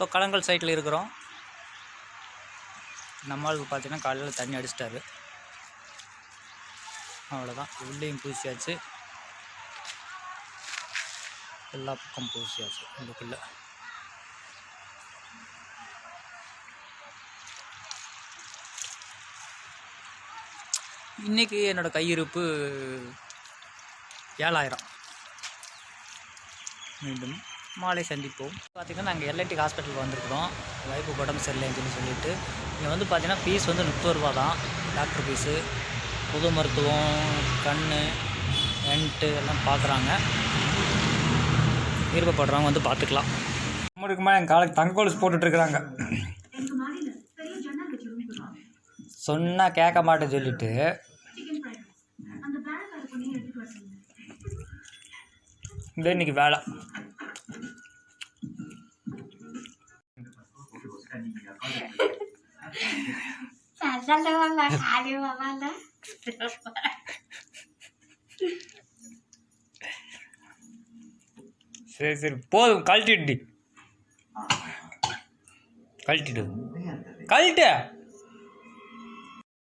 இப்போ களங்கள் சைட்டில் இருக்கிறோம். நம்மளுக்கு பார்த்தீங்கன்னா காலையில் தண்ணி அடிச்சிட்டாரு. அவ்வளோதான். உள்ளேயும் பூசியாச்சு. எல்லா பக்கம் பூசியாச்சு. இதுக்குள்ளே இன்றைக்கி என்னோடய கையிருப்பு ஏழாயிரம். மீண்டும். மாலை சந்திப்போம். பார்த்திங்கன்னா நாங்கள் எல்ஐடி ஹாஸ்பிட்டலுக்கு வந்திருக்கிறோம். வைப்பு உடம்பு சரியில்லைன்னு சொல்லி சொல்லிட்டு. இங்கே வந்து பார்த்தீங்கன்னா ஃபீஸ் வந்து முப்பது ரூபா தான். டாக்டர் ஃபீஸு பொது மருத்துவம் கண் என்ட்டு எல்லாம் பார்க்குறாங்க விருப்பப்படுறவங்க வந்து பார்த்துக்கலாம் நம்மளுக்கு மேலே எங்கள் காலுக்கு தங்கோல்ஸ் போட்டுட்ருக்குறாங்க சொன்னால் கேட்க மாட்டேன்னு சொல்லிட்டு. இந்த இன்னைக்கு வேலை. Sasaluan kali mama na. சரி சரி. போதும் கழட்டிட்டு கழட்டிட்டு கழட்டு.